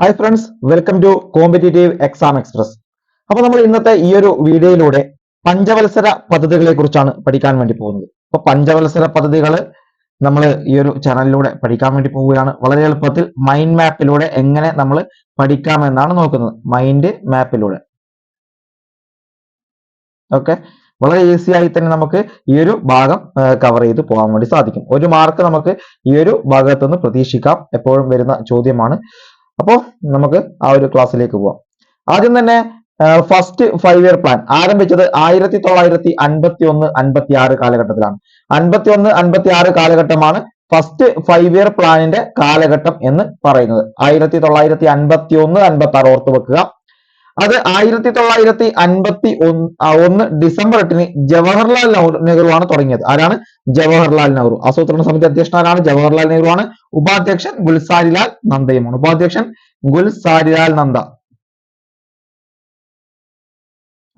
Hi friends welcome to competitive exam express അപ്പൊ നമ്മൾ ഇന്നത്തെ ഈ ഒരു വീഡിയോയിലൂടെ പഞ്ചവത്സര പദ്ധതികളെ കുറിച്ചാണ് പഠിക്കാൻ വേണ്ടി പോകുന്നത്. അപ്പൊ പഞ്ചവത്സര പദ്ധതികൾ നമ്മൾ ഈ ഒരു ചാനലിലൂടെ പഠിക്കാൻ വേണ്ടി പോവുകയാണ്. വളരെ എളുപ്പത്തിൽ മൈൻഡ് മാപ്പിലൂടെ എങ്ങനെ നമ്മൾ പഠിക്കാമെന്നാണ് നോക്കുന്നത്. മൈൻഡ് മാപ്പിലൂടെ ഓക്കെ വളരെ ഈസി ആയി തന്നെ നമുക്ക് ഈ ഒരു ഭാഗം കവർ ചെയ്ത് പോകാൻ വേണ്ടി സാധിക്കും. ഒരു മാർക്ക് നമുക്ക് ഈ ഒരു ഭാഗത്തുനിന്ന് പ്രതീക്ഷിക്കാം. എപ്പോഴും വരുന്ന ചോദ്യമാണ്. അപ്പോൾ നമുക്ക് ആ ഒരു ക്ലാസ്സിലേക്ക് പോവാം. ആദ്യം തന്നെ ഫസ്റ്റ് ഫൈവ് ഇയർ പ്ലാൻ ആരംഭിച്ചത് ആയിരത്തി തൊള്ളായിരത്തി അൻപത്തി ഒന്ന് അൻപത്തി ആറ് കാലഘട്ടത്തിലാണ്. അൻപത്തി ഒന്ന് അൻപത്തി ആറ് കാലഘട്ടമാണ് ഫസ്റ്റ് ഫൈവ് ഇയർ പ്ലാനിന്റെ കാലഘട്ടം എന്ന് പറയുന്നത്. ആയിരത്തി തൊള്ളായിരത്തി അൻപത്തി ഒന്ന് അൻപത്തി ആറ് ഓർത്ത് വെക്കുക. അത് ആയിരത്തി തൊള്ളായിരത്തി അൻപത്തി ഒന്ന് ഡിസംബർ എട്ടിന് ജവഹർലാൽ നെഹ്റു ആണ് തുടങ്ങിയത്. ആരാണ്? ജവഹർലാൽ നെഹ്റു. ആസൂത്രണ സമിതി അധ്യക്ഷൻ ആരാണ്? ജവഹർലാൽ നെഹ്റു ആണ് ഉപാധ്യക്ഷൻ ഗുൽസാരിലാൽ നന്ദയുമാണ്. ഉപാധ്യക്ഷൻ ഗുൽസാരിലാൽ നന്ദ.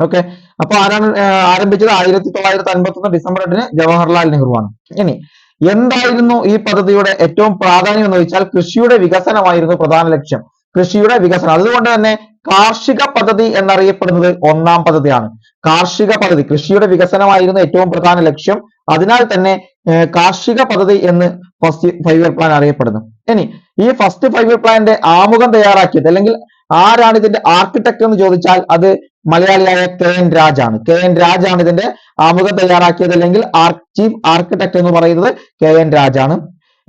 ഓക്കെ. അപ്പൊ ആരാണ് ആരംഭിച്ചത്? ആയിരത്തി തൊള്ളായിരത്തി അൻപത്തി ഒന്ന് ഡിസംബർ എട്ടിന് ജവഹർലാൽ നെഹ്റു ആണ് ഇനി എന്തായിരുന്നു ഈ പദ്ധതിയുടെ ഏറ്റവും പ്രാധാന്യം എന്ന് വെച്ചാൽ കൃഷിയുടെ വികസനമായിരുന്നു പ്രധാന ലക്ഷ്യം. കൃഷിയുടെ വികസനം. അതുകൊണ്ട് തന്നെ കാർഷിക പദ്ധതി എന്നറിയപ്പെടുന്നത് ഒന്നാം പദ്ധതിയാണ്. കാർഷിക പദ്ധതി കൃഷിയുടെ വികസനമായിരുന്നു ഏറ്റവും പ്രധാന ലക്ഷ്യം. അതിനാൽ തന്നെ കാർഷിക പദ്ധതി എന്ന് ഫസ്റ്റ് ഫൈവ് പ്ലാൻ അറിയപ്പെടുന്നു. ഇനി ഈ ഫസ്റ്റ് ഫൈവ് ഇയർ പ്ലാനിന്റെ ആമുഖം തയ്യാറാക്കിയത് അല്ലെങ്കിൽ ആരാണ് ഇതിന്റെ ആർക്കിടെക്ട് എന്ന് ചോദിച്ചാൽ അത് മലയാളിയായ കെ എൻ രാജാണ്. കെ എൻ രാജാണ് ഇതിന്റെ ആമുഖം തയ്യാറാക്കിയത് അല്ലെങ്കിൽ ചീഫ് ആർക്കിടെക്ട് എന്ന് പറയുന്നത് കെ എൻ രാജാണ്.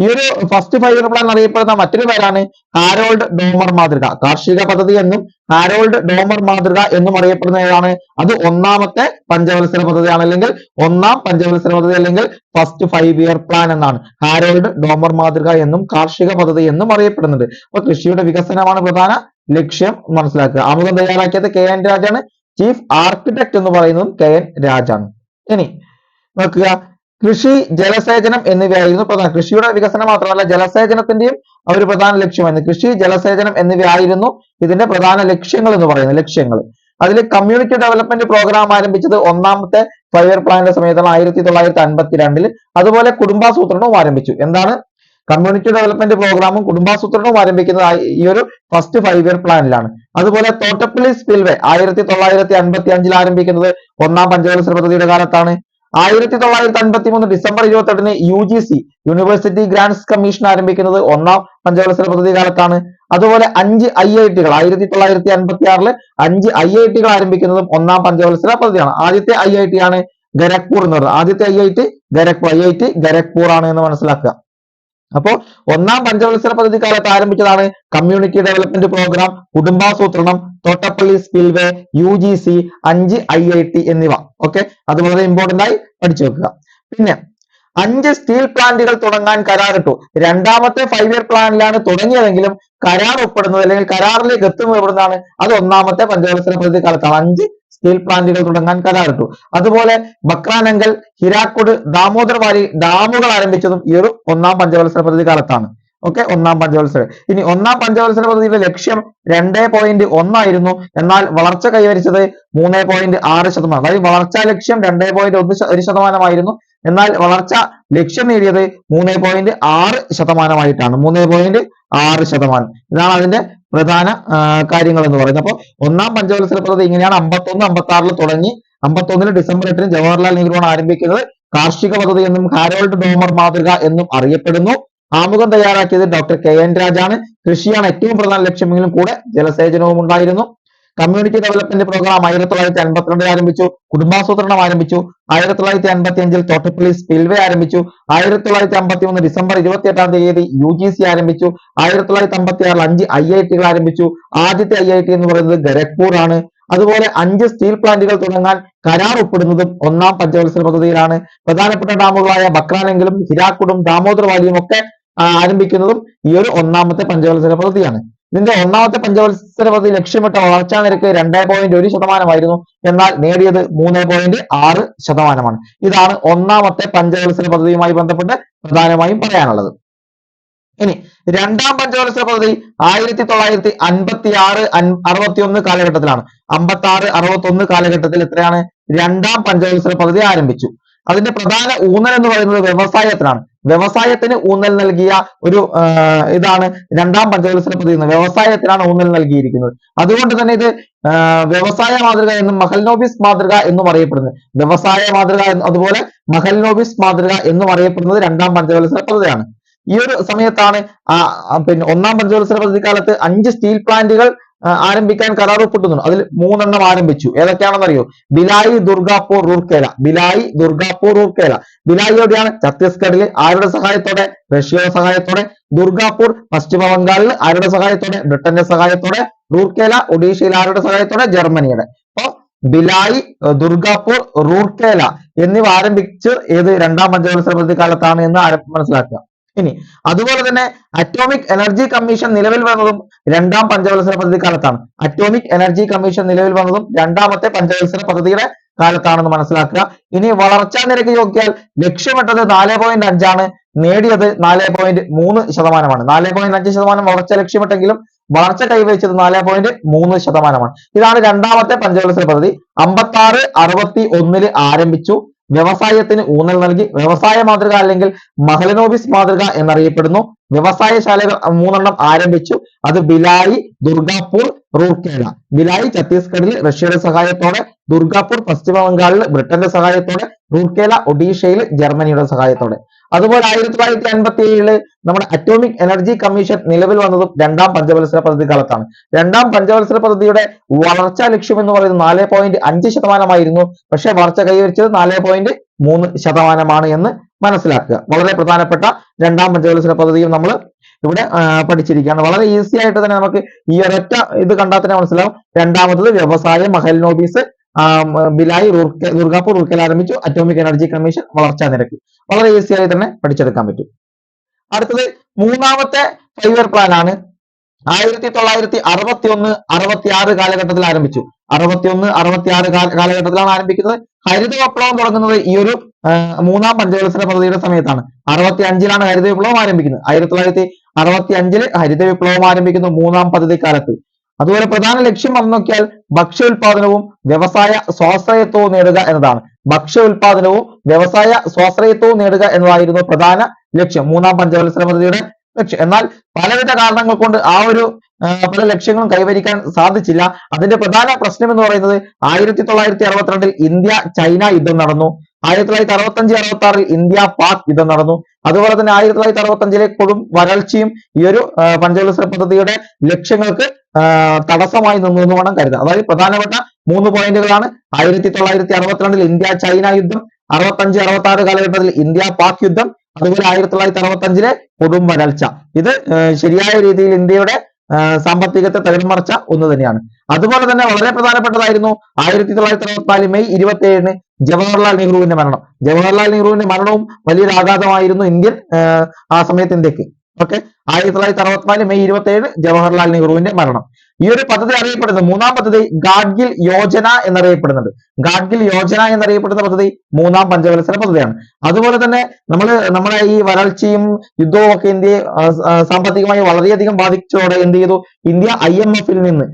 ഈ ഒരു ഫസ്റ്റ് ഫൈവ് ഇയർ പ്ലാൻ അറിയപ്പെടുന്ന മറ്റൊരു പേരാണ് ഹാരോൾഡ് ഡോമർ മാതൃക. കാർഷിക പദ്ധതി എന്നും ഹാരോൾഡ് ഡോമർ മാതൃക എന്നും അറിയപ്പെടുന്ന ഏതാണ് അത് ഒന്നാമത്തെ പഞ്ചവത്സര പദ്ധതിയാണ്. അല്ലെങ്കിൽ ഒന്നാം പഞ്ചവത്സര പദ്ധതി അല്ലെങ്കിൽ ഫസ്റ്റ് ഫൈവ് ഇയർ പ്ലാൻ എന്നാണ്. ഹാരോൾഡ് ഡോമർ മാതൃക എന്നും കാർഷിക പദ്ധതി എന്നും അറിയപ്പെടുന്നത്. അപ്പൊ കൃഷിയുടെ വികസനമാണ് പ്രധാന ലക്ഷ്യം മനസ്സിലാക്കുക. ആമുഖം തയ്യാറാക്കിയത് കെ എൻ രാജാണ്. ചീഫ് ആർക്കിടെക്ട് എന്ന് പറയുന്നതും കെ എൻ രാജാണ്. ഇനി നോക്കുക. കൃഷി ജലസേചനം എന്നിവയായിരുന്നു പ്രധാന. കൃഷിയുടെ വികസനം മാത്രമല്ല ജലസേചനത്തിന്റെയും ഒരു പ്രധാന ലക്ഷ്യമായിരുന്നു. കൃഷി ജലസേചനം എന്നിവയായിരുന്നു ഇതിന്റെ പ്രധാന ലക്ഷ്യങ്ങൾ എന്ന് പറയുന്നത്. ലക്ഷ്യങ്ങൾ. അതിൽ കമ്മ്യൂണിറ്റി ഡെവലപ്മെന്റ് പ്രോഗ്രാം ആരംഭിച്ചത് ഒന്നാമത്തെ ഫൈവ് ഇയർ പ്ലാനിന്റെ സമയത്താണ് ആയിരത്തി തൊള്ളായിരത്തി അൻപത്തി രണ്ടിൽ അതുപോലെ കുടുംബാസൂത്രണവും ആരംഭിച്ചു. എന്താണ്? കമ്മ്യൂണിറ്റി ഡെവലപ്മെന്റ് പ്രോഗ്രാമും കുടുംബാസൂത്രണവും ആരംഭിക്കുന്നത് ഈ ഒരു ഫസ്റ്റ് ഫൈവ് ഇയർ പ്ലാനിലാണ് അതുപോലെ തോട്ടപ്പള്ളി സ്പിൽവേ ആയിരത്തി തൊള്ളായിരത്തി അൻപത്തി അഞ്ചിൽ ആരംഭിക്കുന്നത് ഒന്നാം പഞ്ചവത്സര പദ്ധതിയുടെ കാലത്താണ്. ആയിരത്തി തൊള്ളായിരത്തി അൻപത്തി മൂന്ന് ഡിസംബർ ഇരുപത്തി എട്ടിന് U G C university grants commission ആരംഭിക്കുന്നത് ഒന്നാം പഞ്ചവത്സര പദ്ധതി കാലത്താണ്. അതുപോലെ അഞ്ച് ഐ ഐ ടികൾ ആയിരത്തി തൊള്ളായിരത്തി അൻപത്തി ആറിൽ അഞ്ച് ഐ ഐ ടികൾ ആരംഭിക്കുന്നതും ഒന്നാം പഞ്ചവത്സര പദ്ധതിയാണ്. ആദ്യത്തെ ഐ ഐ ടി ആണ് ഗരഖ്പൂർ എന്ന് പറയുന്നത്. ആദ്യത്തെ I I T Gorakhpur I I T Gorakhpur ആണ് എന്ന് മനസ്സിലാക്കുക. അപ്പോ ഒന്നാം പഞ്ചവത്സര പദ്ധതി കാലത്ത് ആരംഭിച്ചതാണ് community development programme കുടുംബാസൂത്രണം Thottappally spillway U G C അഞ്ച് ഐ ഐ ടി എന്നിവ. ഓക്കെ അത് വളരെ ഇമ്പോർട്ടന്റ് ആയി പഠിച്ചു വെക്കുക. പിന്നെ അഞ്ച് സ്റ്റീൽ പ്ലാന്റുകൾ തുടങ്ങാൻ കരാറിട്ടു രണ്ടാമത്തെ ഫൈവ് ഇയർ പ്ലാനിലാണ് തുടങ്ങിയതെങ്കിലും കരാർ ഒപ്പിടുന്നത് അല്ലെങ്കിൽ കരാറിലേക്ക് എത്തുന്നത് എവിടുന്നാണ്? അത് ഒന്നാമത്തെ പഞ്ചവത്സര പദ്ധതി കാലത്താണ്. അഞ്ച് സ്റ്റീൽ പ്ലാന്റുകൾ തുടങ്ങാൻ കരാറിട്ടു. അതുപോലെ ബക്രാനങ്കൽ ഹിരാക്കുട് ദാമോദർവാരി ഡാമുകൾ ആരംഭിച്ചതും ഈ ഒരു ഒന്നാം പഞ്ചവത്സര പദ്ധതി കാലത്താണ്. ഓക്കെ ഒന്നാം പഞ്ചവത്സര. ഇനി ഒന്നാം പഞ്ചവത്സര പദ്ധതിയുടെ ലക്ഷ്യം രണ്ടേ പോയിന്റ് ഒന്നായിരുന്നു എന്നാൽ വളർച്ച കൈവരിച്ചത് മൂന്നേ പോയിന്റ് ആറ് ശതമാനം. അതായത് വളർച്ചാ ലക്ഷ്യം രണ്ടേ പോയിന്റ് ഒന്ന് ഒരു ശതമാനമായിരുന്നു. എന്നാൽ വളർച്ച ലക്ഷ്യം നേടിയത് മൂന്നേ പോയിന്റ് ആറ് ശതമാനമായിട്ടാണ്. മൂന്നേ പോയിന്റ് ആറ് ശതമാനം. ഇതാണ് അതിന്റെ പ്രധാന കാര്യങ്ങൾ എന്ന് പറയുന്നത്. അപ്പോൾ ഒന്നാം പഞ്ചവത്സര പദ്ധതി ഇങ്ങനെയാണ്. അമ്പത്തൊന്ന് അമ്പത്തി ആറിൽ തുടങ്ങി. അമ്പത്തൊന്നിന് ഡിസംബർ എട്ടിന് ജവഹർലാൽ നെഹ്റുവാണ് ആരംഭിക്കുന്നത്. കാർഷിക പദ്ധതി എന്നും ഹാരോൾഡ് ഡോമർ മാതൃക എന്നും അറിയപ്പെടുന്നു. ആമുഖം തയ്യാറാക്കിയത് ഡോക്ടർ കെ എൻ രാജാണ്. കൃഷിയാണ് ഏറ്റവും പ്രധാന ലക്ഷ്യമെങ്കിലും കൂടെ ജലസേചനവും ഉണ്ടായിരുന്നു. കമ്മ്യൂണിറ്റി ഡെവലപ്മെന്റ് പ്രോഗ്രാം ആയിരത്തി തൊള്ളായിരത്തി അൻപത്തിരണ്ടിൽ ആരംഭിച്ചു കുടുംബാസൂത്രണം ആരംഭിച്ചു ആയിരത്തി തൊള്ളായിരത്തി അൻപത്തി അഞ്ചിൽ തോട്ടപ്പള്ളി സ്പിൽവേ ആരംഭിച്ചു ആയിരത്തി തൊള്ളായിരത്തി അമ്പത്തി മൂന്ന് ഡിസംബർ ഇരുപത്തി എട്ടാം തീയതി യു ജി സി ആരംഭിച്ചു ആയിരത്തി തൊള്ളായിരത്തി അമ്പത്തി ആറിൽ അഞ്ച് ഐ ഐ ടികൾ ആരംഭിച്ചു. ആദ്യത്തെ ഐ ഐ ടി എന്ന് പറയുന്നത് ഗരഖ്പൂർ ആണ് അതുപോലെ അഞ്ച് സ്റ്റീൽ പ്ലാന്റുകൾ തുടങ്ങാൻ കരാർ ഒപ്പിടുന്നതും ഒന്നാം പഞ്ചവത്സര പദ്ധതിയിലാണ്. പ്രധാനപ്പെട്ട ഡാമുകളായ ബക്രാനെങ്കിലും ഹിരാക്കുടും ദാമോദർ വാലിയും ഒക്കെ ആരംഭിക്കുന്നതും ഈ ഒരു ഒന്നാമത്തെ പഞ്ചവത്സര പദ്ധതിയാണ്. ഇതിന്റെ ഒന്നാമത്തെ പഞ്ചവത്സര പദ്ധതി ലക്ഷ്യമിട്ട വളർച്ചാ നിരക്ക് രണ്ടേ പോയിന്റ് ഒരു ശതമാനമായിരുന്നു. എന്നാൽ നേടിയത് മൂന്ന് പോയിന്റ് ആറ് ശതമാനമാണ്. ഇതാണ് ഒന്നാമത്തെ പഞ്ചവത്സര പദ്ധതിയുമായി ബന്ധപ്പെട്ട് പ്രധാനമായും പറയാനുള്ളത്. ഇനി രണ്ടാം പഞ്ചവത്സര പദ്ധതി ആയിരത്തി തൊള്ളായിരത്തി അൻപത്തി ആറ് അറുപത്തി ഒന്ന് കാലഘട്ടത്തിലാണ്. അമ്പത്തി ആറ് അറുപത്തി ഒന്ന് കാലഘട്ടത്തിൽ എത്രയാണ്? രണ്ടാം പഞ്ചവത്സര പദ്ധതി ആരംഭിച്ചു. അതിന്റെ പ്രധാന ഊന്നൽ എന്ന് പറയുന്നത് വ്യവസായത്തിനാണ്. വ്യവസായത്തിന് ഊന്നൽ നൽകിയ ഒരു ഇതാണ് രണ്ടാം പഞ്ചവത്സര പദ്ധതി വ്യവസായത്തിനാണ് ഊന്നൽ നൽകിയിരിക്കുന്നത്. അതുകൊണ്ട് തന്നെ ഇത് വ്യവസായ മാതൃക എന്നും മഹൽനോബിസ് മാതൃക എന്നും അറിയപ്പെടുന്നത്. വ്യവസായ മാതൃക അതുപോലെ മഹൽനോബിസ് മാതൃക എന്നും അറിയപ്പെടുന്നത് രണ്ടാം പഞ്ചവത്സര പദ്ധതിയാണ്. ഈ ഒരു സമയത്താണ് ആ പിന്നെ ഒന്നാം പഞ്ചവത്സര പദ്ധതി കാലത്ത് അഞ്ച് സ്റ്റീൽ പ്ലാന്റുകൾ ആരംഭിക്കാൻ കരാർ ഒപ്പിട്ടുന്നുണ്ട് അതിൽ മൂന്നെണ്ണം ആരംഭിച്ചു. ഏതൊക്കെയാണെന്ന് അറിയോ ബിലായി ദുർഗാപൂർ റൂർക്കേല ബിലായി ദുർഗാപൂർ റൂർക്കേല ബിലായി എവിടെയാണ്? ഛത്തീസ്ഗഡിൽ ആരുടെ സഹായത്തോടെ? റഷ്യയുടെ സഹായത്തോടെ. ദുർഗാപൂർ പശ്ചിമ ബംഗാളിൽ ആരുടെ സഹായത്തോടെ? ബ്രിട്ടന്റെ സഹായത്തോടെ. റൂർക്കേല ഒഡീഷയിൽ ആരുടെ സഹായത്തോടെ? ജർമ്മനിയുടെ. അപ്പോ ബിലായി ദുർഗാപൂർ റൂർക്കേല എന്നിവ ആരംഭിച്ച് ഏത് രണ്ടാം പഞ്ചവത്സര പദ്ധതി കാലത്താണ് എന്ന് മനസ്സിലാക്കുക. ഇനി അതുപോലെ തന്നെ അറ്റോമിക് എനർജി കമ്മീഷൻ നിലവിൽ വന്നതും രണ്ടാം പഞ്ചവത്സര പദ്ധതി കാലത്താണ്. അറ്റോമിക് എനർജി കമ്മീഷൻ നിലവിൽ വന്നതും രണ്ടാമത്തെ പഞ്ചവത്സര പദ്ധതിയുടെ കാലത്താണെന്ന് മനസ്സിലാക്കുക. ഇനി വളർച്ചാ നിരക്ക് നോക്കിയാൽ ലക്ഷ്യമിട്ടത് നാല് പോയിന്റ് അഞ്ചാണ്. നേടിയത് നാല് പോയിന്റ് മൂന്ന് ശതമാനമാണ്. നാല് പോയിന്റ് അഞ്ച് ശതമാനം വളർച്ച ലക്ഷ്യമിട്ടെങ്കിലും വളർച്ച കൈവരിച്ചത് നാല് പോയിന്റ് മൂന്ന് ശതമാനമാണ്. ഇതാണ് രണ്ടാമത്തെ പഞ്ചവത്സര പദ്ധതി. അമ്പത്തി ആറ് അറുപത്തി ആരംഭിച്ചു. വ്യവസായത്തിന് ഊന്നൽ നൽകി വ്യവസായ മാതൃക അല്ലെങ്കിൽ മഹലനോബിസ് മാതൃക എന്നറിയപ്പെടുന്നു. വ്യവസായശാലകൾ മൂന്നെണ്ണം ആരംഭിച്ചു. അത് ബിലായി ദുർഗാപൂർ റൂർക്കേല ബിലായി ഛത്തീസ്ഗഡിൽ റഷ്യയുടെ സഹായത്തോടെ ദുർഗാപൂർ പശ്ചിമ ബംഗാളിൽ ബ്രിട്ടന്റെ സഹായത്തോടെ റൂർക്കേല ഒഡീഷയിൽ ജർമ്മനിയുടെ സഹായത്തോടെ. അതുപോലെ ആയിരത്തി തൊള്ളായിരത്തി അൻപത്തി ഏഴിൽ നമ്മുടെ അറ്റോമിക് എനർജി കമ്മീഷൻ നിലവിൽ വന്നതും രണ്ടാം പഞ്ചവത്സര പദ്ധതി കാലത്താണ്. രണ്ടാം പഞ്ചവത്സര പദ്ധതിയുടെ വളർച്ചാ ലക്ഷ്യം എന്ന് പറയുന്നത് നാല് പോയിന്റ് അഞ്ച് ശതമാനമായിരുന്നു. പക്ഷേ വളർച്ച കൈവരിച്ചത് നാല് പോയിന്റ് മൂന്ന് ശതമാനമാണ് എന്ന് മനസ്സിലാക്കുക. വളരെ പ്രധാനപ്പെട്ട രണ്ടാം പഞ്ചവത്സര പദ്ധതിയും നമ്മൾ ഇവിടെ പഠിച്ചിരിക്കുകയാണ്. വളരെ ഈസി ആയിട്ട് തന്നെ നമുക്ക് ഈ ഒരൊറ്റ ഇത് കണ്ടാൽ തന്നെ മനസ്സിലാവും. രണ്ടാമത്തത് വ്യവസായ മഹൽനോബീസ് ആ, മ, ബിലായി ദുർഗാപൂർ റൂർക്കേൽ ആരംഭിച്ചു. അറ്റോമിക് എനർജി കമ്മീഷൻ വളർച്ചാ നിരക്ക്. വളരെ ഈസി ആയി തന്നെ പഠിച്ചെടുക്കാൻ പറ്റും. അടുത്തത് മൂന്നാമത്തെ ഫൈവ് ഇയർ പ്ലാൻ ആണ്. ആയിരത്തി തൊള്ളായിരത്തി അറുപത്തി ഒന്ന് അറുപത്തി ആറ് കാലഘട്ടത്തിൽ ആരംഭിച്ചു. അറുപത്തി ഒന്ന് അറുപത്തി ആറ് കാലഘട്ടത്തിലാണ് ആരംഭിക്കുന്നത്. ഹരിത വിപ്ലവം തുടങ്ങുന്നത് ഈ ഒരു മൂന്നാം പഞ്ചവത്സര പദ്ധതിയുടെ സമയത്താണ്. അറുപത്തി അഞ്ചിലാണ് ഹരിത വിപ്ലവം ആരംഭിക്കുന്നത്. ആയിരത്തി തൊള്ളായിരത്തി അറുപത്തി അഞ്ചിൽ ഹരിത വിപ്ലവം ആരംഭിക്കുന്നു മൂന്നാം പദ്ധതി കാലത്ത് അതുപോലെ പ്രധാന ലക്ഷ്യം വന്നു നോക്കിയാൽ ഭക്ഷ്യ ഉൽപാദനവും വ്യവസായ സ്വാശ്രയത്വവും നേടുക എന്നതാണ്. ഭക്ഷ്യ ഉൽപാദനവും വ്യവസായ സ്വാശ്രയത്വവും നേടുക എന്നതായിരുന്നു പ്രധാന ലക്ഷ്യം. മൂന്നാം പഞ്ചവത്സര പദ്ധതിയുടെ ലക്ഷ്യം. എന്നാൽ പലവിധ കാരണങ്ങൾ കൊണ്ട് ആ ഒരു പല ലക്ഷ്യങ്ങളും കൈവരിക്കാൻ സാധിച്ചില്ല. അതിന്റെ പ്രധാന പ്രശ്നം എന്ന് പറയുന്നത് ആയിരത്തി തൊള്ളായിരത്തി അറുപത്തിരണ്ടിൽ ഇന്ത്യ ചൈന യുദ്ധം നടന്നു. ആയിരത്തി തൊള്ളായിരത്തി അറുപത്തി അഞ്ച് അറുപത്തി ആറിൽ ഇന്ത്യ പാക് യുദ്ധം നടന്നു. അതുപോലെ തന്നെ ആയിരത്തി തൊള്ളായിരത്തി അറുപത്തി അഞ്ചിലെ കൊടും വരൾച്ചയും ഈ ഒരു പഞ്ചവത്സര പദ്ധതിയുടെ ലക്ഷ്യങ്ങൾക്ക് തടസ്സമായി നിന്നു എന്ന് വേണം കരുതാൻ. അതായത് പ്രധാനപ്പെട്ട മൂന്ന് പോയിന്റുകളാണ് ആയിരത്തി തൊള്ളായിരത്തി അറുപത്തിരണ്ടിൽ ഇന്ത്യ ചൈന യുദ്ധം അറുപത്തഞ്ച് അറുപത്തി ആറ് കാലഘട്ടത്തിൽ ഇന്ത്യ പാക് യുദ്ധം അതുപോലെ ആയിരത്തി തൊള്ളായിരത്തി അറുപത്തി അഞ്ചിലെ കൊടും വരൾച്ച ഇത് ശരിയായ രീതിയിൽ ഇന്ത്യയുടെ സാമ്പത്തികത്തെ തകർമറിച്ച ഒന്ന് തന്നെയാണ്. അതുപോലെ തന്നെ വളരെ പ്രധാനപ്പെട്ടതായിരുന്നു ആയിരത്തി തൊള്ളായിരത്തി അറുപത്തിനാല് മെയ് ഇരുപത്തി ഏഴിന് ജവഹർലാൽ നെഹ്റുവിന്റെ മരണം. ജവഹർലാൽ നെഹ്റുവിന്റെ മരണവും വലിയൊരു ആഘാതമായിരുന്നു ഇന്ത്യൻ ആ സമയത്ത് ഇന്ത്യയ്ക്ക്. ഓക്കെ? ആയിരത്തി തൊള്ളായിരത്തി അറുപത്തിനാല് മെയ് ഇരുപത്തി ഏഴ് ജവഹർലാൽ നെഹ്റുവിന്റെ മരണം. ഈ ഒരു പദ്ധതി അറിയപ്പെടുന്നത് മൂന്നാം പദ്ധതി ഗാഡ്ഗിൽ യോജന എന്നറിയപ്പെടുന്നുണ്ട്. ഗാഡ്ഗിൽ യോജന എന്നറിയപ്പെടുന്ന പദ്ധതി മൂന്നാം പഞ്ചവത്സര പദ്ധതിയാണ്. അതുപോലെ തന്നെ നമ്മൾ നമ്മുടെ ഈ വരൾച്ചയും യുദ്ധവും ഒക്കെ ഇന്ത്യയെ സാമ്പത്തികമായി വളരെയധികം ബാധിച്ചതോടെ എന്ത് ചെയ്തു? ഇന്ത്യ ഐ എം എഫിൽ നിന്ന്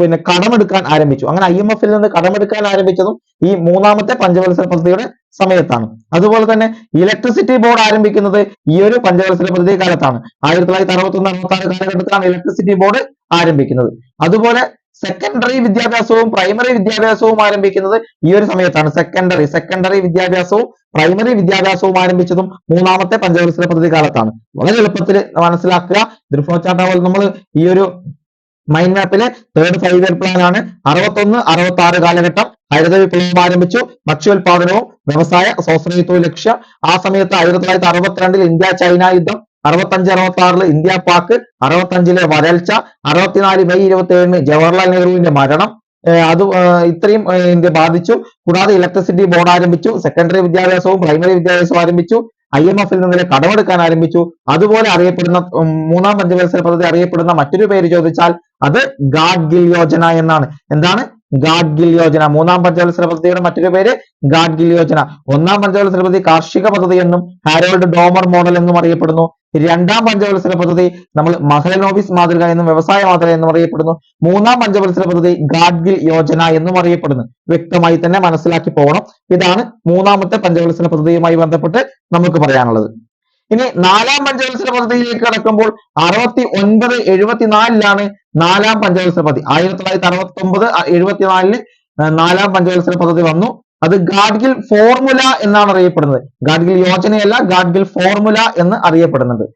പിന്നെ കടമെടുക്കാൻ ആരംഭിച്ചു. അങ്ങനെ ഐ എം എഫിൽ നിന്ന് കടമെടുക്കാൻ ആരംഭിച്ചതും ഈ മൂന്നാമത്തെ പഞ്ചവത്സര പദ്ധതിയുടെ സമയത്താണ്. അതുപോലെ തന്നെ ഇലക്ട്രിസിറ്റി ബോർഡ് ആരംഭിക്കുന്നത് ഈ ഒരു പഞ്ചവത്സര പദ്ധതി കാലത്താണ് ആയിരത്തി തൊള്ളായിരത്തി അറുപത്തി ഒന്ന് അറുപത്തി ആറ് കാലഘട്ടത്തിലാണ് ഇലക്ട്രിസിറ്റി ബോർഡ് ആരംഭിക്കുന്നത്. അതുപോലെ സെക്കൻഡറി വിദ്യാഭ്യാസവും പ്രൈമറി വിദ്യാഭ്യാസവും ആരംഭിക്കുന്നത് ഈ ഒരു സമയത്താണ്. സെക്കൻഡറി സെക്കൻഡറി വിദ്യാഭ്യാസവും പ്രൈമറി വിദ്യാഭ്യാസവും ആരംഭിച്ചതും മൂന്നാമത്തെ പഞ്ചവത്സര പദ്ധതി കാലത്താണ്. വളരെ എളുപ്പത്തിൽ മനസ്സിലാക്കുക. ചാർട്ട് പോലെ നമ്മൾ ഈ ഒരു മൈൻഡ് മാപ്പിലെ തേർഡ് ഫൈവ് ഇയർ പ്ലാൻ ആണ്. അറുപത്തൊന്ന് അറുപത്തി ആറ് കാലഘട്ടം ഹരിത വിപ്ലവം ആരംഭിച്ചു. ഭക്ഷ്യോൽപാദനവും വ്യവസായ സ്വാശ്രയത്വവും ലക്ഷ്യം. ആ സമയത്ത് ആയിരത്തി തൊള്ളായിരത്തി അറുപത്തിരണ്ടിൽ ഇന്ത്യ ചൈന യുദ്ധം അറുപത്തഞ്ച് അറുപത്തി ആറിൽ ഇന്ത്യ പാക് അറുപത്തഞ്ചിലെ വരൾച്ച അറുപത്തിനാല് മെയ് ഇരുപത്തി ഏഴിന് ജവഹർലാൽ നെഹ്റുവിന്റെ മരണം. അത് ഇത്രയും ഇന്ത്യ ബാധിച്ചു. കൂടാതെ ഇലക്ട്രിസിറ്റി ബോർഡ് ആരംഭിച്ചു സെക്കൻഡറി വിദ്യാഭ്യാസവും പ്രൈമറി വിദ്യാഭ്യാസവും ആരംഭിച്ചു ഐ എം എഫിൽ നിന്ന് കടമെടുക്കാൻ ആരംഭിച്ചു. അതുപോലെ അറിയപ്പെടുന്ന മൂന്നാം പഞ്ചവത്സര പദ്ധതി അറിയപ്പെടുന്ന മറ്റൊരു പേര് ചോദിച്ചാൽ അത് ഗാഡ്ഗിൽ യോജന എന്നാണ്. എന്താണ്? ഗാഡ്ഗിൽ യോജന. മൂന്നാം പഞ്ചവത്സര പദ്ധതിയുടെ മറ്റൊരു പേര് ഗാഡ്ഗിൽ യോജന. ഒന്നാം പഞ്ചവത്സര പദ്ധതി കാർഷിക പദ്ധതി എന്നും ഹാരോൾഡ് ഡോമർ മോഡൽ എന്നും അറിയപ്പെടുന്നു. രണ്ടാം പഞ്ചവത്സര പദ്ധതി നമ്മൾ മഹലനോബിസ് മാതൃക എന്നും വ്യവസായ മാതൃക എന്നും അറിയപ്പെടുന്നു. മൂന്നാം പഞ്ചവത്സര പദ്ധതി ഗാഡ്ഗിൽ യോജന എന്നും അറിയപ്പെടുന്നു. വ്യക്തമായി തന്നെ മനസ്സിലാക്കി പോകണം. ഇതാണ് മൂന്നാമത്തെ പഞ്ചവത്സര പദ്ധതിയുമായി ബന്ധപ്പെട്ട് നമുക്ക് പറയാനുള്ളത്. ഇനി നാലാം പഞ്ചവത്സര പദ്ധതിയിലേക്ക് കടക്കുമ്പോൾ അറുപത്തി ഒൻപത് എഴുപത്തിനാലിലാണ് നാലാം പഞ്ചവത്സര പദ്ധതി. ആയിരത്തി തൊള്ളായിരത്തി അറുപത്തി ഒമ്പത് എഴുപത്തിനാലിൽ നാലാം പഞ്ചവത്സര പദ്ധതി വന്നു. അത് ഗാഡ്ഗിൽ ഫോർമുല എന്നാണ് അറിയപ്പെടുന്നത്. ഗാഡ്ഗിൽ യോജനയല്ല ഗാഡ്ഗിൽ ഫോർമുല എന്ന് അറിയപ്പെടുന്നുണ്ട്.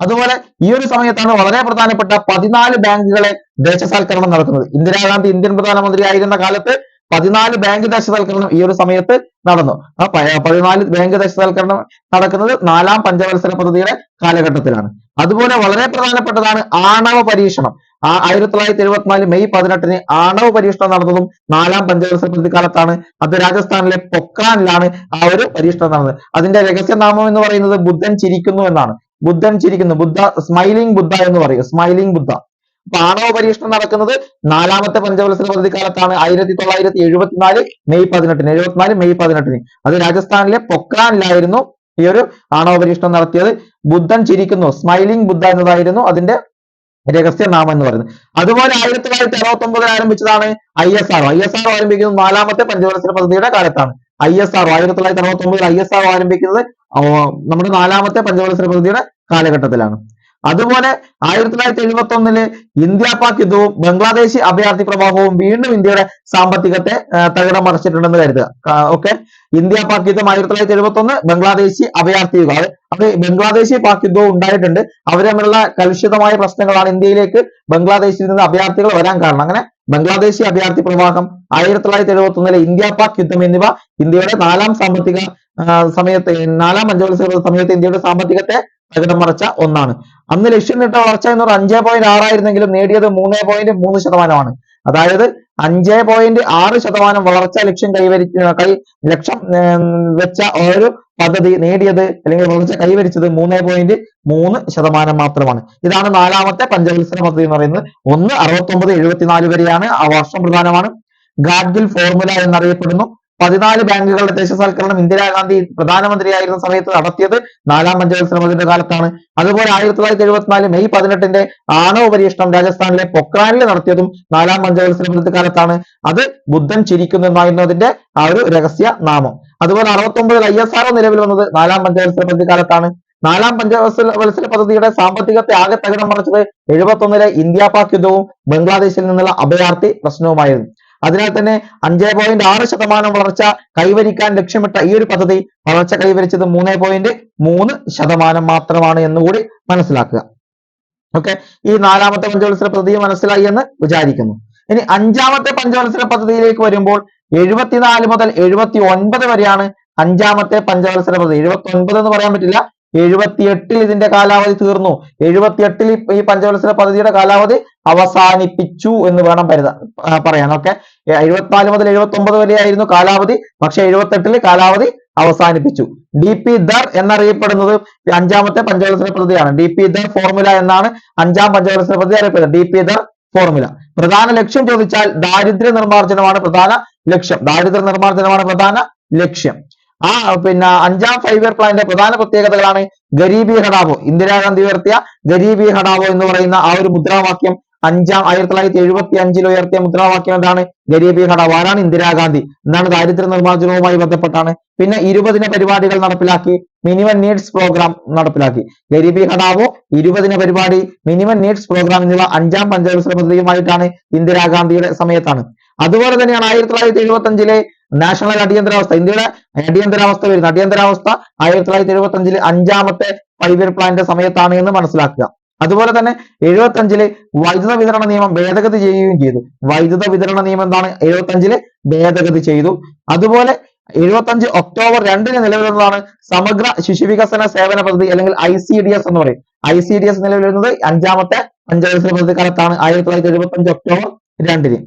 അതുപോലെ ഈ ഒരു സമയത്താണ് വളരെ പ്രധാനപ്പെട്ട പതിനാല് ബാങ്കുകളെ ദേശസാൽക്കരണം നടക്കുന്നത് ഇന്ദിരാഗാന്ധി ഇന്ത്യൻ പ്രധാനമന്ത്രി ആയിരുന്ന കാലത്ത് പതിനാല് ബാങ്ക് ദേശസാൽക്കരണം ഈ ഒരു സമയത്ത് നടന്നു. ആ പതിനാല് ബാങ്ക് ദേശസാൽക്കരണം നടക്കുന്നത് നാലാം പഞ്ചവത്സര പദ്ധതിയുടെ കാലഘട്ടത്തിലാണ്. അതുപോലെ വളരെ പ്രധാനപ്പെട്ടതാണ് ആണവ പരീക്ഷണം. ആ ആയിരത്തി തൊള്ളായിരത്തി എഴുപത്തിനാല് മെയ് പതിനെട്ടിന് ആണവ പരീക്ഷണം നടന്നതും നാലാം പഞ്ചവത്സര പദ്ധതി കാലത്താണ്. അത് രാജസ്ഥാനിലെ പൊക്രാനിലാണ് ആ ഒരു പരീക്ഷണം നടന്നത്. അതിന്റെ രഹസ്യനാമം എന്ന് പറയുന്നത് ബുദ്ധൻ ചിരിക്കുന്നു എന്നാണ്. ബുദ്ധൻ ചിരിക്കുന്നു. ബുദ്ധ സ്മൈലിംഗ് ബുദ്ധ എന്ന് പറയും. സ്മൈലിംഗ് ബുദ്ധ. അപ്പൊ ആണവ പരീക്ഷണം നടക്കുന്നത് നാലാമത്തെ പഞ്ചവത്സര പദ്ധതി കാലത്താണ്. ആയിരത്തി തൊള്ളായിരത്തി എഴുപത്തിനാല് മെയ് പതിനെട്ടിന്. എഴുപത്തിനാല് മെയ് പതിനെട്ടിന്. അത് രാജസ്ഥാനിലെ പൊക്രാനിലായിരുന്നു ഈ ഒരു ആണവ പരീക്ഷണം നടത്തിയത്. ബുദ്ധൻ ചിരിക്കുന്നു. സ്മൈലിംഗ് ബുദ്ധ എന്നതായിരുന്നു അതിന്റെ രഹസ്യനാമം എന്ന് പറയുന്നത്. അതുപോലെ ആയിരത്തി തൊള്ളായിരത്തി അറുപത്തി ഒമ്പതിൽ ആരംഭിച്ചതാണ് I S R I S R ആരംഭിക്കുന്നത് നാലാമത്തെ പഞ്ചവത്സര പദ്ധതിയുടെ കാലത്താണ്. ഐ എസ് ആർ ആയിരത്തി തൊള്ളായിരത്തി അറുപത്തി ഒമ്പതിൽ ഐ എസ് ആർ ആരംഭിക്കുന്നത് നമ്മുടെ നാലാമത്തെ പഞ്ചവത്സര പദ്ധതിയുടെ കാലഘട്ടത്തിലാണ്. അതുപോലെ ആയിരത്തി തൊള്ളായിരത്തി എഴുപത്തി ഒന്നിൽ ഇന്ത്യ പാക് യുദ്ധവും ബംഗ്ലാദേശി അഭയാർത്ഥി പ്രവാഹവും വീണ്ടും ഇന്ത്യയുടെ സാമ്പത്തികത്തെ തകിടം മറിച്ചിട്ടുണ്ടെന്ന് കരുതുക. ഓക്കെ ഇന്ത്യ പാക് യുദ്ധം ആയിരത്തി തൊള്ളായിരത്തി എഴുപത്തി ഒന്ന് ബംഗ്ലാദേശി അഭയാർത്ഥി യുദ്ധം. അത് ബംഗ്ലാദേശി പാക് യുദ്ധവും ഉണ്ടായിട്ടുണ്ട്. അവർ തമ്മിലുള്ള കലുഷിതമായ പ്രശ്നങ്ങളാണ് ഇന്ത്യയിലേക്ക് ബംഗ്ലാദേശിൽ നിന്ന് അഭയാർത്ഥികൾ വരാൻ കാരണം. അങ്ങനെ ബംഗ്ലാദേശി അഭയാർത്ഥി പ്രവാഹം ആയിരത്തി തൊള്ളായിരത്തി എഴുപത്തി ഒന്നിലെ ഇന്ത്യ പാക് യുദ്ധം എന്നിവ ഇന്ത്യയുടെ നാലാം സാമ്പത്തിക സമയത്തെ സമയത്ത് നാലാം പഞ്ചവത്സര സമയത്ത് ഇന്ത്യയുടെ സാമ്പത്തികത്തെ തകിടം മറിച്ച ഒന്നാണ്. അന്ന് ലക്ഷ്യമിട്ട വളർച്ച എന്ന് പറഞ്ഞാൽ അഞ്ചേ പോയിന്റ് ആറായിരുന്നെങ്കിലും നേടിയത് മൂന്നേ പോയിന്റ് മൂന്ന് ശതമാനമാണ്. അതായത് അഞ്ചേ പോയിന്റ് ആറ് ശതമാനം വളർച്ച ലക്ഷ്യം കൈവരി കൈ ലക്ഷം വെച്ച ഒരു പദ്ധതി നേടിയത് അല്ലെങ്കിൽ വളർച്ച കൈവരിച്ചത് മൂന്നേ പോയിന്റ് മൂന്ന് ശതമാനം മാത്രമാണ്. ഇതാണ് നാലാമത്തെ പഞ്ചവത്സര പദ്ധതി എന്ന് പറയുന്നത്. ഒന്ന് അറുപത്തി ഒമ്പത് എഴുപത്തിനാല് വരെയാണ് ആ വർഷം പ്രധാനമാണ്. ഗാഡ്ഗിൽ ഫോർമുല എന്നറിയപ്പെടുന്നു. പതിനാല് ബാങ്കുകളുടെ ദേശസാൽക്കരണം ഇന്ദിരാഗാന്ധി പ്രധാനമന്ത്രിയായിരുന്ന സമയത്ത് നടത്തിയത് നാലാം പഞ്ചവത്സര പദ്ധതിയുടെ കാലത്താണ്. അതുപോലെ ആയിരത്തി തൊള്ളായിരത്തി എഴുപത്തിനാല് മെയ് പതിനെട്ടിന്റെ ആണവ പരീക്ഷണം രാജസ്ഥാനിലെ പൊക്രാനിൽ നടത്തിയതും നാലാം പഞ്ചവത്സര പദ്ധതി കാലത്താണ്. അത് ബുദ്ധൻ ചിരിക്കുന്നു എന്നതിന്റെ അതിന്റെ ആ ഒരു രഹസ്യ നാമം. അതുപോലെ അറുപത്തി ഒമ്പതിൽ ഐ എസ് ആർ നിലവിൽ വന്നത് നാലാം പഞ്ചവത്സര പദ്ധതി കാലത്താണ്. നാലാം പഞ്ചവത്സര വത്സര പദ്ധതിയുടെ സാമ്പത്തികത്തെ ആകെ തകിടം മറിച്ചത് എഴുപത്തി ഒന്നിലെ ഇന്ത്യ പാക് യുദ്ധവും ബംഗ്ലാദേശിൽ നിന്നുള്ള അഭയാർത്ഥി പ്രശ്നവുമായിരുന്നു. അതിനാൽ തന്നെ അഞ്ചേ പോയിന്റ് ആറ് ശതമാനം വളർച്ച കൈവരിക്കാൻ ലക്ഷ്യമിട്ട ഈ ഒരു പദ്ധതി വളർച്ച കൈവരിച്ചത് മൂന്ന് പോയിന്റ് മൂന്ന് ശതമാനം മാത്രമാണ് എന്നുകൂടി മനസ്സിലാക്കുക. ഓക്കെ ഈ നാലാമത്തെ പഞ്ചവത്സര പദ്ധതി മനസ്സിലായി എന്ന് വിചാരിക്കുന്നു. ഇനി അഞ്ചാമത്തെ പഞ്ചവത്സര പദ്ധതിയിലേക്ക് വരുമ്പോൾ എഴുപത്തിനാല് മുതൽ എഴുപത്തി ഒൻപത് വരെയാണ് അഞ്ചാമത്തെ പഞ്ചവത്സര പദ്ധതി. എഴുപത്തി ഒൻപത് എന്ന് പറയാൻ പറ്റില്ല. എഴുപത്തിയെട്ടിൽ ഇതിന്റെ കാലാവധി തീർന്നു. എഴുപത്തിയെട്ടിൽ ഈ പഞ്ചവത്സര പദ്ധതിയുടെ കാലാവധി അവസാനിപ്പിച്ചു എന്ന് വേണം കരുത പറയാൻ. ഓക്കെ? എഴുപത്തിനാല് മുതൽ എഴുപത്തി ഒമ്പത് വരെയായിരുന്നു കാലാവധി. പക്ഷെ എഴുപത്തെട്ടിൽ കാലാവധി അവസാനിപ്പിച്ചു. ഡി പി ദർ എന്നറിയപ്പെടുന്നത് അഞ്ചാമത്തെ പഞ്ചവത്സര പദ്ധതിയാണ് ഡി പി ദർ ഫോർമുല എന്നാണ് അഞ്ചാം പഞ്ചവത്സര പദ്ധതി അറിയപ്പെടുന്നത്. D P Dhar formula. പ്രധാന ലക്ഷ്യം ചോദിച്ചാൽ ദാരിദ്ര്യ നിർമ്മാർജനമാണ് പ്രധാന ലക്ഷ്യം. ദാരിദ്ര്യ നിർമ്മാർജനമാണ് പ്രധാന ലക്ഷ്യം. ആ പിന്നെ അഞ്ചാം ഫൈവ് ഇയർ പ്ലാനിന്റെ പ്രധാന പ്രത്യേകതകളാണ് ഗരീബി ഹടാവോ. ഇന്ദിരാഗാന്ധി ഉയർത്തിയ ഗരീബി ഹടാവോ എന്ന് പറയുന്ന ആ ഒരു മുദ്രാവാക്യം അഞ്ചാം ആയിരത്തി തൊള്ളായിരത്തി എഴുപത്തി അഞ്ചിൽ ഉയർത്തിയ മുദ്രാവാക്യം എന്താണ്? ഗരീബി ഹടാവോ ആരാണ് ഇന്ദിരാഗാന്ധി. എന്താണ് ദാരിദ്ര്യ നിർമ്മാർജനവുമായി ബന്ധപ്പെട്ടാണ്. പിന്നെ ഇരുപതിന പരിപാടികൾ നടപ്പിലാക്കി മിനിമം നീഡ്സ് പ്രോഗ്രാം നടപ്പിലാക്കി. ഗരീബി ഹടാവോ ഇരുപതിന പരിപാടി മിനിമം നീഡ്സ് പ്രോഗ്രാം എന്നിവ അഞ്ചാം പഞ്ചവത്സര പദ്ധതിയുമായിട്ടാണ് ഇന്ദിരാഗാന്ധിയുടെ സമയത്താണ്. അതുപോലെ തന്നെയാണ് ആയിരത്തി തൊള്ളായിരത്തി എഴുപത്തി അഞ്ചിലെ നാഷണൽ അടിയന്തരാവസ്ഥ. ഇന്ത്യയുടെ അടിയന്തരാവസ്ഥ വരുന്നത് അടിയന്തരാവസ്ഥ ആയിരത്തി തൊള്ളായിരത്തി എഴുപത്തി അഞ്ചിലെ അഞ്ചാമത്തെ ഫൈവ് ഇയർ സമയത്താണ് എന്ന് മനസ്സിലാക്കുക. അതുപോലെ തന്നെ എഴുപത്തി അഞ്ചിലെ വൈദ്യുത വിതരണ നിയമം ഭേദഗതി ചെയ്യുകയും ചെയ്തു. വൈദ്യുത വിതരണ നിയമം എന്താണ്? എഴുപത്തി അഞ്ചിലെ ഭേദഗതി ചെയ്തു. അതുപോലെ എഴുപത്തി അഞ്ച് ഒക്ടോബർ രണ്ടിന് നിലവിൽ വന്നതാണ് സമഗ്ര ശിശു വികസന സേവന പദ്ധതി അല്ലെങ്കിൽ ഐ സി ഡി എസ് എന്ന് പറയും. ഐ സി ഡി എസ് നിലവിൽ വരുന്നത് അഞ്ചാമത്തെ പഞ്ചവത്സര പദ്ധതി കാലത്താണ് ആയിരത്തി തൊള്ളായിരത്തി എഴുപത്തി അഞ്ച് ഒക്ടോബർ രണ്ടിന്.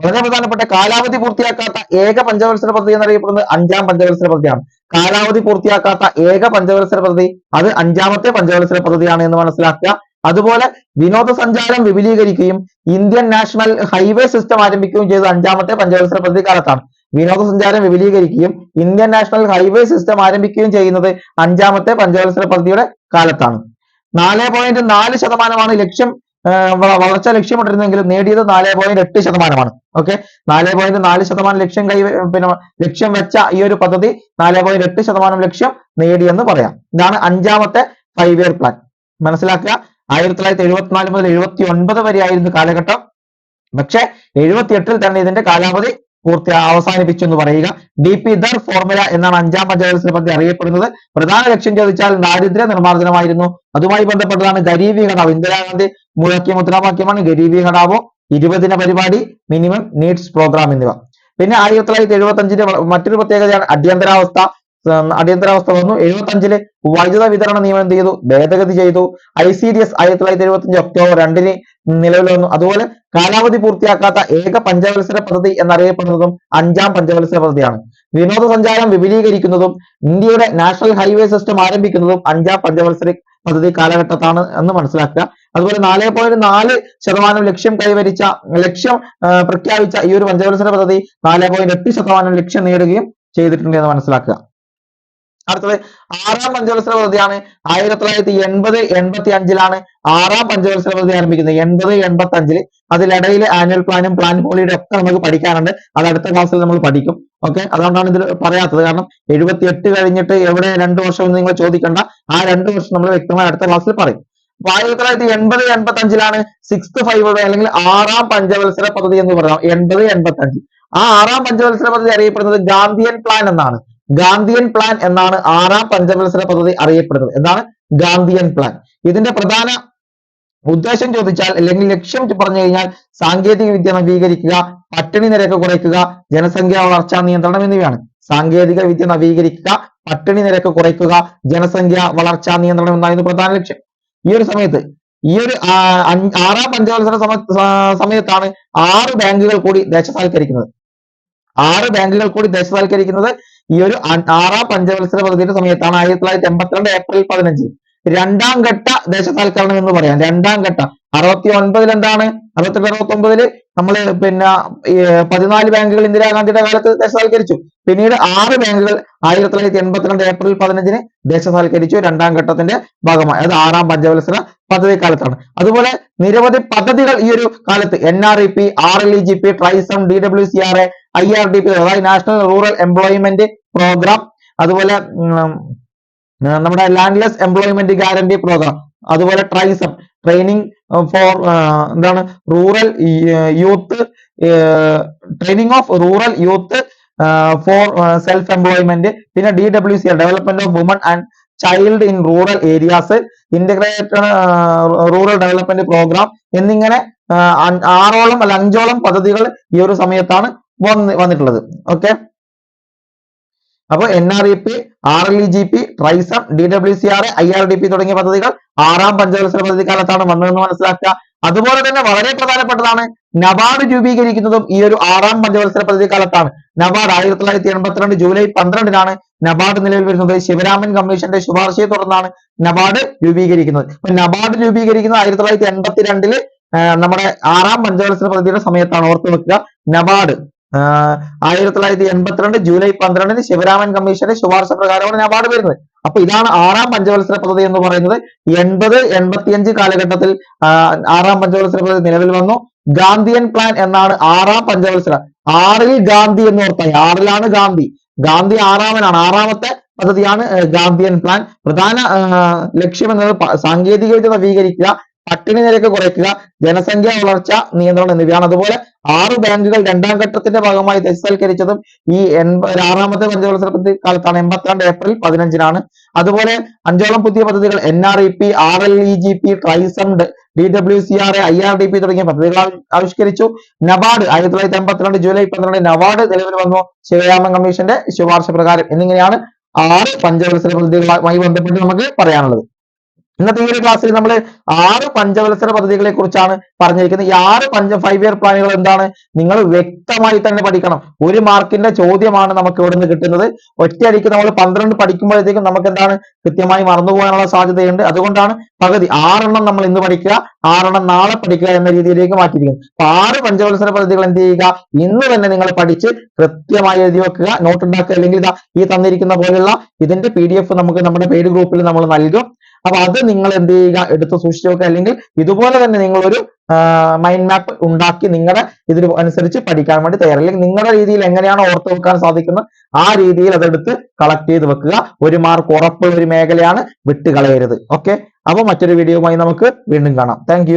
വളരെ പ്രധാനപ്പെട്ട കാലാവധി പൂർത്തിയാക്കാത്ത ഏക പഞ്ചവത്സര പദ്ധതി എന്നറിയപ്പെടുന്നത് അഞ്ചാം പഞ്ചവത്സര പദ്ധതിയാണ്. കാലാവധി പൂർത്തിയാക്കാത്ത ഏക പഞ്ചവത്സര പദ്ധതി അത് അഞ്ചാമത്തെ പഞ്ചവത്സര പദ്ധതിയാണ് എന്ന് മനസ്സിലാക്കുക. അതുപോലെ വിനോദസഞ്ചാരം വിപുലീകരിക്കുകയും ഇന്ത്യൻ നാഷണൽ ഹൈവേ സിസ്റ്റം ആരംഭിക്കുകയും ചെയ്ത അഞ്ചാമത്തെ പഞ്ചവത്സര പദ്ധതി കാലത്താണ്. വിനോദസഞ്ചാരം വിപുലീകരിക്കുകയും ഇന്ത്യൻ നാഷണൽ ഹൈവേ സിസ്റ്റം ആരംഭിക്കുകയും ചെയ്യുന്നത് അഞ്ചാമത്തെ പഞ്ചവത്സര പദ്ധതിയുടെ കാലത്താണ്. നാല് പോയിന്റ് നാല് ശതമാനമാണ് ലക്ഷ്യം വളർച്ച ലക്ഷ്യമിട്ടിരുന്നെങ്കിലും നേടിയത് നാല് പോയിന്റ് എട്ട് ശതമാനമാണ്. ഓക്കെ നാല് പോയിന്റ് നാല് ശതമാനം ലക്ഷ്യം കൈ പിന്നെ ലക്ഷ്യം വെച്ച ഈ ഒരു പദ്ധതി നാല് പോയിന്റ് എട്ട് ശതമാനം ലക്ഷ്യം നേടിയെന്ന് പറയാം. ഇതാണ് അഞ്ചാമത്തെ ഫൈവ് ഇയർ പ്ലാൻ മനസ്സിലാക്കുക? ആയിരത്തി തൊള്ളായിരത്തി എഴുപത്തിനാല് മുതൽ എഴുപത്തി ഒൻപത് വരെയായിരുന്നു കാലഘട്ടം. പക്ഷെ എഴുപത്തി എട്ടിൽ തന്നെ ഇതിന്റെ കാലാവധി പൂർത്തി അവസാനിപ്പിച്ചു എന്ന് പറയുക. ഡി പി ദർ ഫോർമുല എന്നാണ് അഞ്ചാം പഞ്ചവത്സര പദ്ധതി അറിയപ്പെടുന്നത്. പ്രധാന ലക്ഷ്യം ചോദിച്ചാൽ ദാരിദ്ര്യ നിർമ്മാർജനമായിരുന്നു. അതുമായി ബന്ധപ്പെട്ടതാണ് ഗരീബി ഘടാവോ ഇന്ദിരാഗാന്ധി മുഴക്കിയ മുദ്രാവാക്യമാണ് ഗരീബി ഘടാവോ ഇരുപതിന പരിപാടി മിനിമം നീഡ്സ് പ്രോഗ്രാം എന്നിവ. പിന്നെ ആയിരത്തി തൊള്ളായിരത്തി എഴുപത്തി അഞ്ചിന്റെ മറ്റൊരു പ്രത്യേകതയാണ് അടിയന്തരാവസ്ഥ. അടിയന്തരാവസ്ഥ വന്നു. എഴുപത്തി അഞ്ചിൽ വൈദ്യുത വിതരണ നിയമം എന്ത് ചെയ്തു? ഭേദഗതി ചെയ്തു. ഐ സി ഡി എസ് ആയിരത്തി തൊള്ളായിരത്തി എഴുപത്തി അഞ്ച് ഒക്ടോബർ രണ്ടിന് നിലവിൽ വന്നു. അതുപോലെ കാലാവധി പൂർത്തിയാക്കാത്ത ഏക പഞ്ചവത്സര പദ്ധതി എന്നറിയപ്പെടുന്നതും അഞ്ചാം പഞ്ചവത്സര പദ്ധതിയാണ്. വിനോദസഞ്ചാരം വിപുലീകരിക്കുന്നതും ഇന്ത്യയുടെ നാഷണൽ ഹൈവേ സിസ്റ്റം ആരംഭിക്കുന്നതും അഞ്ചാം പഞ്ചവത്സര പദ്ധതി കാലഘട്ടത്താണ് എന്ന് മനസ്സിലാക്കുക. അതുപോലെ നാല് പോയിന്റ് നാല് ശതമാനം ലക്ഷ്യം കൈവരിച്ച ലക്ഷ്യം പ്രഖ്യാപിച്ച ഈ ഒരു പഞ്ചവത്സര പദ്ധതി നാല് പോയിന്റ് എട്ട് ശതമാനം ലക്ഷ്യം നേടുകയും ചെയ്തിട്ടുണ്ട് എന്ന് മനസ്സിലാക്കുക. അടുത്തത് ആറാം പഞ്ചവത്സര പദ്ധതിയാണ് ആയിരത്തി തൊള്ളായിരത്തി എൺപത് എൺപത്തി അഞ്ചിലാണ് ആറാം പഞ്ചവത്സര പദ്ധതി ആരംഭിക്കുന്നത്. എൺപത് എൺപത്തി അഞ്ചിൽ അതിലിടയിൽ ആനുവൽ പ്ലാനും പ്ലാൻ പോളിയുടെ ഒക്കെ നമുക്ക് പഠിക്കാനുണ്ട്. അത് അടുത്ത ക്ലാസ്സിൽ നമ്മൾ പഠിക്കും. ഓക്കെ അതുകൊണ്ടാണ് ഇതിൽ പറയാത്തത്. കാരണം എഴുപത്തി എട്ട് കഴിഞ്ഞിട്ട് എവിടെ രണ്ട് വർഷം എന്ന് നിങ്ങൾ ചോദിക്കേണ്ട. ആ രണ്ട് വർഷം നമ്മൾ വ്യക്തമായി അടുത്ത ക്ലാസ്സിൽ പറയും. ആയിരത്തി തൊള്ളായിരത്തി എൺപത് എൺപത്തി അഞ്ചിലാണ് സിക്സ്ത് ഫൈവ് അല്ലെങ്കിൽ ആറാം പഞ്ചവത്സര പദ്ധതി എന്ന് പറയാം. എൺപത് എൺപത്തി അഞ്ച് ആ ആറാം പഞ്ചവത്സര പദ്ധതി അറിയപ്പെടുന്നത് ഗാന്ധിയൻ പ്ലാൻ എന്നാണ്. ഗാന്ധിയൻ പ്ലാൻ എന്നാണ് ആറാം പഞ്ചവത്സര പദ്ധതി അറിയപ്പെടുന്നത്. എന്താണ്? ഗാന്ധിയൻ പ്ലാൻ ഇതിന്റെ പ്രധാന ഉദ്ദേശം ചോദിച്ചാൽ അല്ലെങ്കിൽ ലക്ഷ്യം പറഞ്ഞു കഴിഞ്ഞാൽ സാങ്കേതിക വിദ്യ നവീകരിക്കുക പട്ടിണി നിരക്ക് കുറയ്ക്കുക ജനസംഖ്യാ വളർച്ചാ നിയന്ത്രണം എന്നിവയാണ്. സാങ്കേതിക വിദ്യ നവീകരിക്കുക പട്ടിണി നിരക്ക് കുറയ്ക്കുക ജനസംഖ്യ വളർച്ചാ നിയന്ത്രണം എന്നായിരുന്നു പ്രധാന ലക്ഷ്യം. ഈ ഒരു സമയത്ത് ഈ ഒരു ആറാം പഞ്ചവത്സര സമയത്താണ് ആറ് ബാങ്കുകൾ കൂടി ദേശസാൽക്കരിക്കുന്നത്. ആറ് ബാങ്കുകൾ കൂടി ദേശസാൽക്കരിക്കുന്നത് ഈ ഒരു ആറാം പഞ്ചവത്സര പദ്ധതിയുടെ സമയത്താണ്. ആയിരത്തി തൊള്ളായിരത്തി എൺപത്തിരണ്ട് ഏപ്രിൽ പതിനഞ്ച്. രണ്ടാം ഘട്ട ദേശസാൽക്കരണം എന്ന് പറയാം. രണ്ടാം ഘട്ട. അറുപത്തി ഒൻപതിൽ എന്താണ്? അറുപത്തെട്ട് അറുപത്തി ഒമ്പതിൽ നമ്മൾ പിന്നെ പതിനാല് ബാങ്കുകൾ ഇന്ദിരാഗാന്ധിയുടെ കാലത്ത് ദേശസാൽക്കരിച്ചു പിന്നീട് ആറ് ബാങ്കുകൾ ആയിരത്തി തൊള്ളായിരത്തി എൺപത്തിരണ്ട് ഏപ്രിൽ പതിനഞ്ചിന് ദേശസാൽക്കരിച്ചു രണ്ടാം ഘട്ടത്തിന്റെ ഭാഗമായി. അത് ആറാം പഞ്ചവത്സര പദ്ധതി കാലത്താണ്. അതുപോലെ നിരവധി പദ്ധതികൾ ഈ ഒരു കാലത്ത്. N R E P R L E G P TRYSEM D W C R A I R D P അതായത് നാഷണൽ റൂറൽ എംപ്ലോയ്മെന്റ് പ്രോഗ്രാം അതുപോലെ നമ്മുടെ ലാൻഡ്ലെസ് എംപ്ലോയ്മെന്റ് ഗ്യാരണ്ടി പ്രോഗ്രാം അതുപോലെ ട്രൈസം ട്രെയിനിങ് ഫോർ എന്താണ് rural youth training of rural youth for self employment പിന്നെ D W C development of women and child in rural areas integrated rural development programme എന്നിങ്ങനെ ആറോളം അല്ല അഞ്ചോളം പദ്ധതികൾ ഈ ഒരു സമയത്താണ് വന്ന് വന്നിട്ടുള്ളത്. ഓക്കെ അപ്പൊ N R E P R L E G P TRYSEM D W C R I R D P തുടങ്ങിയ പദ്ധതികൾ ആറാം പഞ്ചവത്സര പദ്ധതി കാലത്താണ് വന്നതെന്ന് മനസ്സിലാക്കുക. അതുപോലെ തന്നെ വളരെ പ്രധാനപ്പെട്ടതാണ് നബാർഡ് രൂപീകരിക്കുന്നതും ഈ ഒരു ആറാം പഞ്ചവത്സര പദ്ധതി കാലത്താണ്. നബാർഡ് ആയിരത്തി തൊള്ളായിരത്തി എൺപത്തിരണ്ട് ജൂലൈ പന്ത്രണ്ടിനാണ് നബാർഡ് നിലവിൽ വരുന്നത്. ശിവരാമൻ കമ്മീഷന്റെ ശുപാർശയെ തുടർന്നാണ് നബാർഡ് രൂപീകരിക്കുന്നത്. അപ്പൊ നബാർഡ് രൂപീകരിക്കുന്നത് ആയിരത്തി തൊള്ളായിരത്തി എൺപത്തിരണ്ടിൽ നമ്മുടെ ആറാം പഞ്ചവത്സര പദ്ധതിയുടെ സമയത്താണ്. ഓർത്തു വെക്കുക. നബാർഡ് ആയിരത്തി തൊള്ളായിരത്തി എൺപത്തിരണ്ട് ജൂലൈ പന്ത്രണ്ടിന് ശിവരാമൻ കമ്മീഷന്റെ ശുപാർശ പ്രകാരമാണ് ഞാൻ പാട് വരുന്നത്. അപ്പൊ ഇതാണ് ആറാം പഞ്ചവത്സര പദ്ധതി എന്ന് പറയുന്നത്. എൺപത് എൺപത്തിയഞ്ച് കാലഘട്ടത്തിൽ ആറാം പഞ്ചവത്സര പദ്ധതി നിലവിൽ വന്നു. ഗാന്ധിയൻ പ്ലാൻ എന്നാണ് ആറാം പഞ്ചവത്സര. ആറിൽ ഗാന്ധി എന്ന് ഓർത്തായി ആറിലാണ് ഗാന്ധി. ഗാന്ധി ആറാമനാണ്. ആറാമത്തെ പദ്ധതിയാണ് ഗാന്ധിയൻ പ്ലാൻ പ്രധാന ലക്ഷ്യം എന്നത് സാങ്കേതിക വിദ്യ നവീകരിക്കുക പട്ടിണി നിരക്ക് കുറയ്ക്കുക ജനസംഖ്യ വളർച്ച നിയന്ത്രണം എന്നിവയാണ്. അതുപോലെ ആറ് ബാങ്കുകൾ രണ്ടാം ഘട്ടത്തിന്റെ ഭാഗമായി ദേശസാൽക്കരിച്ചതും ഈ എൺപ ആറാമത്തെ പഞ്ചവത്സര പദ്ധതി കാലത്താണ് എൺപത്തിരണ്ട് ഏപ്രിൽ പതിനഞ്ചിനാണ്. അതുപോലെ അഞ്ചോളം പുതിയ പദ്ധതികൾ N R E P R L E G P TRYSEM D W C R I R D P തുടങ്ങിയ പദ്ധതികൾ ആവിഷ്കരിച്ചു. നബാർഡ് ആയിരത്തി തൊള്ളായിരത്തി എൺപത്തിരണ്ട് ജൂലൈ പന്ത്രണ്ട് നബാർഡ് നിലവിൽ വന്നു. ശിവരാമൻ കമ്മീഷന്റെ ശുപാർശ പ്രകാരം. എന്നിങ്ങനെയാണ് ആറ് പഞ്ചവത്സര പദ്ധതികളുമായി ബന്ധപ്പെട്ട് നമുക്ക് പറയാനുള്ളത്. ഇന്നത്തെ ഈ ഒരു ക്ലാസ്സിൽ നമ്മൾ ആറ് പഞ്ചവത്സര പദ്ധതികളെ കുറിച്ചാണ് പറഞ്ഞിരിക്കുന്നത്. ഈ ആറ് പഞ്ച ഫൈവ് ഇയർ പ്ലാനുകൾ എന്താണ്? നിങ്ങൾ വ്യക്തമായി തന്നെ പഠിക്കണം. ഒരു മാർക്കിന്റെ ചോദ്യമാണ് നമുക്ക് ഇവിടെ നിന്ന് കിട്ടുന്നത്. ഒറ്റയടിക്ക് നമ്മൾ പന്ത്രണ്ട് പഠിക്കുമ്പോഴത്തേക്കും നമുക്ക് എന്താണ്? കൃത്യമായി മറന്നുപോകാനുള്ള സാധ്യതയുണ്ട്. അതുകൊണ്ടാണ് പകുതി ആറെണ്ണം നമ്മൾ ഇന്ന് പഠിക്കുക ആറെണ്ണം നാളെ പഠിക്കുക എന്ന രീതിയിലേക്ക് മാറ്റിയിരിക്കുന്നത്. അപ്പൊ ആറ് പഞ്ചവത്സര പദ്ധതികൾ എന്ത് ചെയ്യുക? ഇന്ന് തന്നെ നിങ്ങൾ പഠിച്ച് കൃത്യമായി എഴുതി വെക്കുക നോട്ട് ഉണ്ടാക്കുക അല്ലെങ്കിൽ ഇതാ ഈ തന്നിരിക്കുന്ന പോലെയുള്ള ഇതിന്റെ പി നമുക്ക് നമ്മുടെ പേര് ഗ്രൂപ്പിൽ നമ്മൾ നൽകും. അപ്പൊ അത് നിങ്ങൾ എന്ത് ചെയ്യുക? എടുത്ത് സൂക്ഷിച്ചു വെക്കുക അല്ലെങ്കിൽ ഇതുപോലെ തന്നെ നിങ്ങൾ ഒരു മൈൻഡ് മാപ്പ് ഉണ്ടാക്കി നിങ്ങളുടെ ഇതിന് അനുസരിച്ച് പഠിക്കാൻ വേണ്ടി തയ്യാറ് അല്ലെങ്കിൽ നിങ്ങളുടെ രീതിയിൽ എങ്ങനെയാണ് ഓർത്ത് വെക്കാൻ സാധിക്കുന്നത് ആ രീതിയിൽ അതെടുത്ത് കളക്ട് ചെയ്ത് വെക്കുക. ഒരു മാർക്ക് ഉറപ്പുള്ള ഒരു മേഖലയാണ് വിട്ടുകളയരുത്. ഓക്കെ അപ്പൊ മറ്റൊരു വീഡിയോയുമായി നമുക്ക് വീണ്ടും കാണാം. താങ്ക്